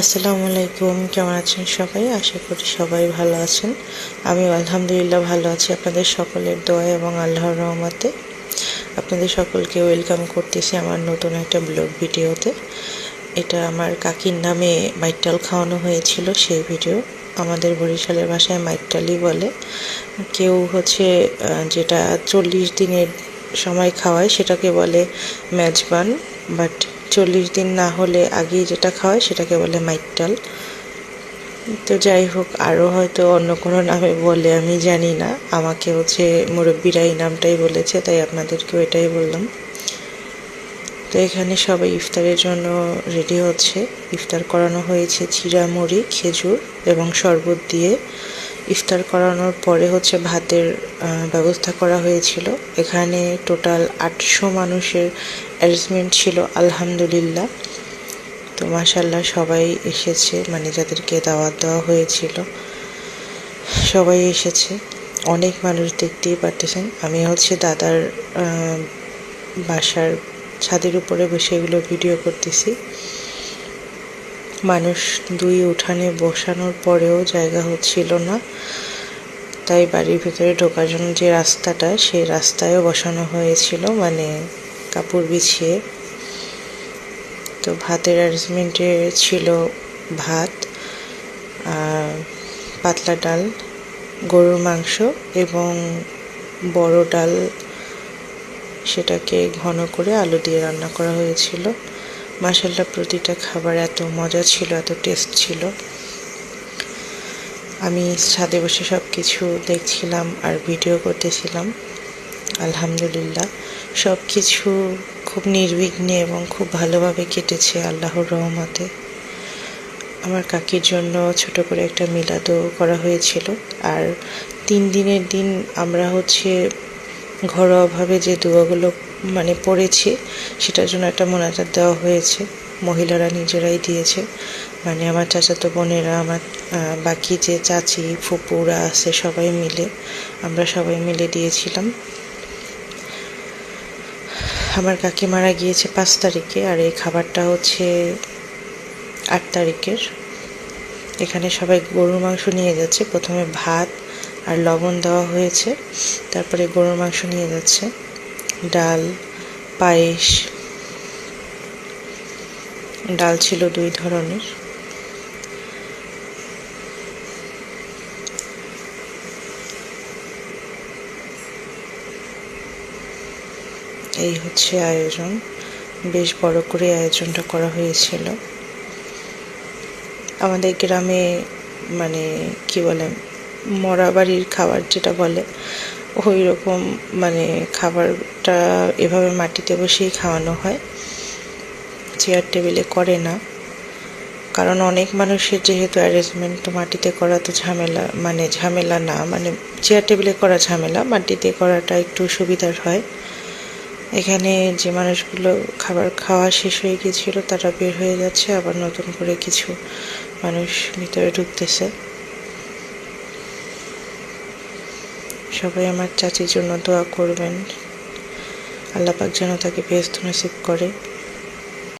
আসসালামু আলাইকুম, কেমন আছেন সবাই? আশা করি সবাই ভালো আছেন। আমি আলহামদুলিল্লাহ ভালো আছি। আপনাদের সকলের দোয়া এবং আল্লাহর রহমতে আপনাদের সকলকে ওয়েলকাম করতেছি আমার নতুন একটা ব্লগ ভিডিওতে। এটা আমার কাকির নামে মাইটাল খাওয়ানো হয়েছিল সেই ভিডিও। আমাদের বরিশালের ভাষায় মাইটালি বলে। কেউ হচ্ছে যেটা চল্লিশ দিনের সময় খাওয়ায় সেটাকে বলে মেজবান, বাট চল্লিশ দিন না হলে আগেই যেটা খাওয়ায় সেটাকে বলে মাইটাল তো যাই হোক, আরও হয়তো অন্য কোনো নামে বলে, আমি জানি না। আমাকে হচ্ছে মুরব্বীরা এই নামটাই বলেছে, তাই আপনাদেরকেও এটাই বললাম। তো এখানে সবাই ইফতারের জন্য রেডি হচ্ছে। ইফতার করানো হয়েছে চিরা মুড়ি, খেজুর এবং শরবত দিয়ে। ইফতার করানোর পরে হচ্ছে ভাতের ব্যবস্থা করা হয়েছিল। এখানে টোটাল আটশো মানুষের অ্যারেঞ্জমেন্ট ছিল, আলহামদুলিল্লাহ। তো মাসাল্লাহ সবাই এসেছে মানে যাদেরকে দাওয়াত দেওয়া হয়েছিল, সবাই এসেছে। অনেক মানুষ দেখতেই পারতেছেন। আমি হচ্ছে দাদার বাসার ছাদের উপরে বসে এগুলো ভিডিও করতেছি। মানুষ দুই উঠানে বসানোর পরেও জায়গা হচ্ছিল না। তাই বাড়ির ভিতরে ঢোকার জন্য যে রাস্তাটা, সেই রাস্তায়ও বসানো হয়েছিল মানে কাপড় বিছিয়ে। তো ভাতের অ্যারেঞ্জমেন্টে ছিল ভাত পাতলা ডাল, গরুর মাংস এবং বড় ডাল, সেটাকে ঘন করে আলু দিয়ে রান্না করা হয়েছিল। মাসাল্লা প্রতিটা খাবার এত মজা ছিল, এত টেস্ট ছিল। আমি ছাদে বসে সব কিছু দেখছিলাম আর ভিডিও করতেছিলাম। আলহামদুলিল্লাহ সব কিছু খুব নির্বিঘ্নে এবং খুব ভালোভাবে কেটেছে আল্লাহর রহমতে। আমার কাকির জন্য ছোট করে একটা মিলাদও করা হয়েছিল। আর তিন দিনের দিন আমরা হচ্ছে ঘরোয়াভাবে যে দোয়াগুলো মানে পড়েছি, সেটার জন্য একটা মোনাজাত দেওয়া হয়েছে। মহিলারা নিজেরাই দিয়েছে। মানে আমার চাচাতো বোনেরা, আমার বাকি যে চাচি, ফুপুরা আছে, সবাই মিলে, আমরা সবাই মিলে দিয়েছিলাম। আমার কাকি মারা গিয়েছে পাঁচ তারিখে, আর এই খাবারটা হচ্ছে আট তারিখের। এখানে সবাই গরুর মাংস নিয়ে যাচ্ছে। প্রথমে ভাত আর লবণ দেওয়া হয়েছে। তারপরে গরুর মাংস নিয়ে যাচ্ছে। ডাল, পায়েস। ডাল ছিল দুই ধরনের। এই হচ্ছে আয়োজন। বেশ বড় করে আয়োজনটা করা হয়েছিল। আমাদের গ্রামে মানে কি বলে মরা বাড়ির খাবার যেটা বলে ওই রকম মানে খাবারটা এভাবে মাটিতে বসেই খাওয়ানো হয়। চেয়ার টেবিলে করে না। কারণ অনেক মানুষের যেহেতু অ্যারেঞ্জমেন্ট তো মাটিতে করা তো ঝামেলা মানে ঝামেলা না মানে চেয়ার টেবিলে করা ঝামেলা, মাটিতে করাটা একটু সুবিধার হয়। এখানে যে মানুষগুলো খাবার খাওয়া শেষ হয়ে গিয়েছিল, তারা বের হয়ে যাচ্ছে, আবার নতুন করে কিছু মানুষ ভিতরে ঢুকতেছে। সবাই আমার চাচির জন্য দোয়া করবেন। আল্লাপাক যেন তাকে বেস্ত নসিব করে।